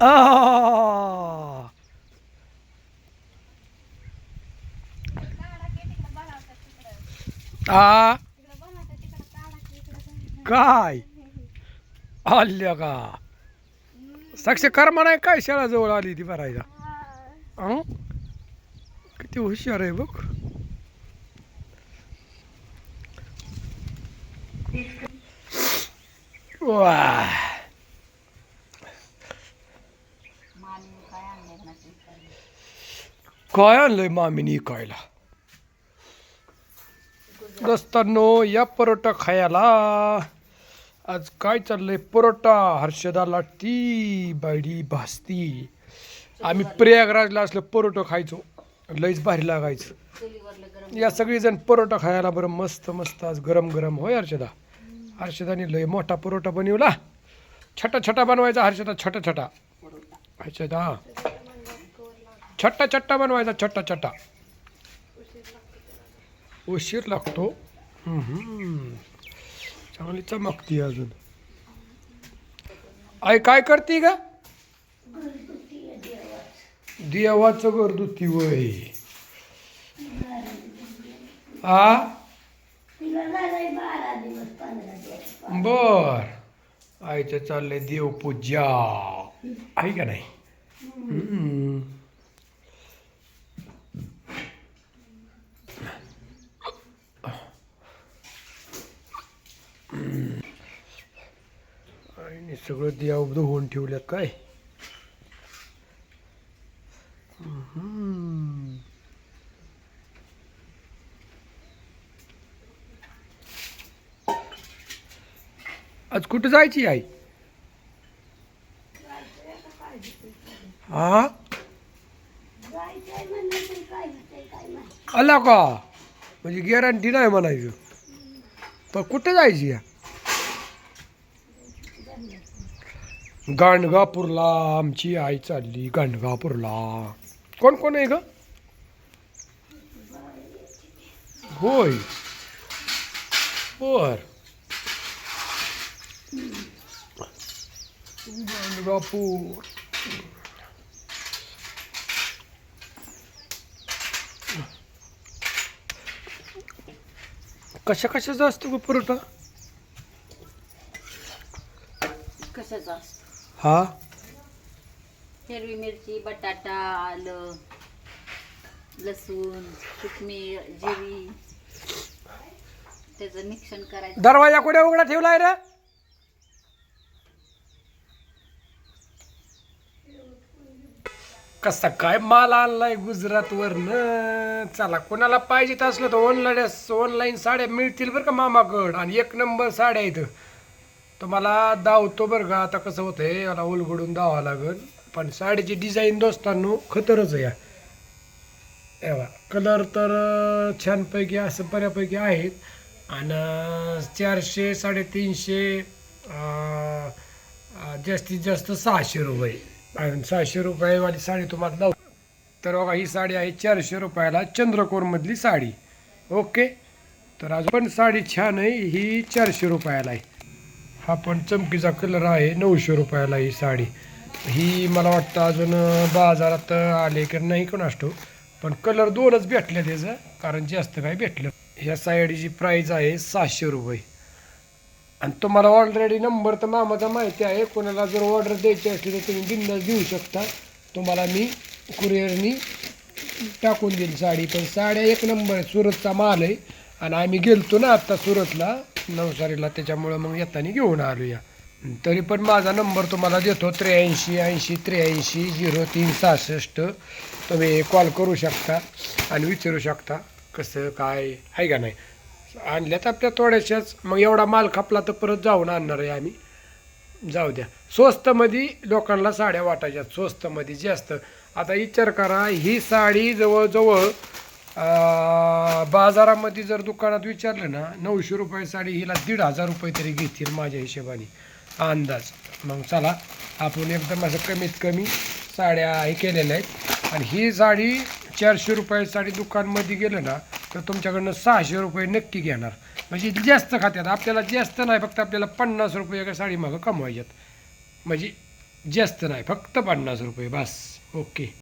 आ. आ. काय? आल्या का? साक्ष कर्मा नाही काय शाळाजवळ आली ती भरायला? अं? किती हुशार आहे बघ. वा काय आणलंय मामीनी कायला? दोस्तांनो या परोटा खायला. आज काय चाललंय? परोटा हर्षदाला ती बायडी भासती. आम्ही प्रयागराजला असलं परोटा खायचो. लईच भारी लागायचं. या सगळीजण परोटा खायला बरं मस्त मस्त आज गरम गरम होय हर्षदा? हर्षदाने लय मोठा परोटा बनवला. छटा छटा बनवायचा हर्षदा छटा छटा हर्षदा. छट्टा छट्टा बनवायचा छट्टा छट्टा. उशीर लागतो. चांगली चमकती अजून. आई काय करते का देवाचं घरदुती वय. आ? बर. आईचं चाललंय देवपूजा. आहे का नाही? हे सगळं दिया उभं होऊन ठेवल्यात काय? आज कुठं जायची आई? हा आला का? म्हणजे गॅरंटी नाही म्हणायचं. पण कुठं जायची या? गाणगापूरला आमची आई चालली गाणगापूरला. कोण कोण आहे ग? होय. बर. गाणगापूर. कशा कशाचा असतो ग पुरवठा? कशाचा असतो? हा? हिरवी मिरची बटाटा आलं लसूण कोथमीर जिरी. त्याचं करायचं. दरवाजा कुठे उघडा ठेवलाय रे? कसा काय माल आणलाय गुजरात वरनं चला कोणाला पाहिजे असलं तर ऑनलाईन ऑनलाईन साड्या मिळतील बरं का मामाकड. आणि एक नंबर साड्या इथं तर मला धावतो बरं का. आता कसं होतं आहे याला उलगडून दावा लागेल. पण साडीची डिझाईन दोस्तांनो खतरच आहे या. एवा कलर तर छानपैकी असं बऱ्यापैकी आहेत. आणि चारशे साडेतीनशे जास्तीत जास्त सहाशे रुपये. आणि सहाशे रुपयेवाली साडी तुम्हाला लावू तर बघा ही साडी आहे चारशे रुपयाला चंद्रकोरमधली साडी. ओके? तर अजून पण साडी छान आहे ही चारशे रुपयाला आहे. हा पण चमकीचा कलर आहे नऊशे रुपयाला ही साडी. ही मला वाटतं अजून बाजारात आले की नाही कोण असतो. पण कलर दोनच भेटले त्याचं कारण जास्त काय भेटलं. ह्या साडीची प्राईज आहे सहाशे रुपये. आणि तुम्हाला ऑलरेडी नंबर तर मामाचा माहिती आहे कोणाला जर ऑर्डर द्यायची असली तर तुम्ही बिंदास देऊ शकता. तुम्हाला मी कुरिअरनी टाकून देईल साडी. पण साड्या एक नंबर आहे सुरतचा माल आहे. आणि आम्ही गेलतो ना आत्ता सुरतला नवसारीला त्याच्यामुळं मग येताना घेऊन आलो या तरी पण माझा नंबर तुम्हाला देतो त्र्याऐंशी ऐंशी त्र्याऐंशी झिरो तीन सहासष्ट. तुम्ही कॉल करू शकता आणि विचारू शकता कसं काय आहे का नाही. आणल्यात आपल्या थोड्याशाच. मग एवढा माल खपला तर परत जाऊन आणणार आहे आम्ही. जाऊ द्या. स्वस्तमध्ये लोकांना साड्या वाटायच्या. स्वस्तमध्ये जास्त आता विचार करा ही साडी जवळजवळ बाजारामध्ये जर दुकानात विचारलं ना नऊशे रुपये साडी हिला दीड हजार रुपये तरी घेतील माझ्या हिशोबाने. अंदाज. मग चला आपण एकदम असं कमीत कमी साड्या हे केलेल्या आहेत. आणि ही साडी चारशे रुपये साडी दुकानमध्ये गेलं ना तर तुमच्याकडनं सहाशे रुपये नक्की घेणार. म्हणजे जास्त खात्यात. आपल्याला जास्त नाही फक्त आपल्याला पन्नास रुपये एका साडी मागं कमवायच्यात. म्हणजे जास्त नाही फक्त पन्नास रुपये बस. ओके.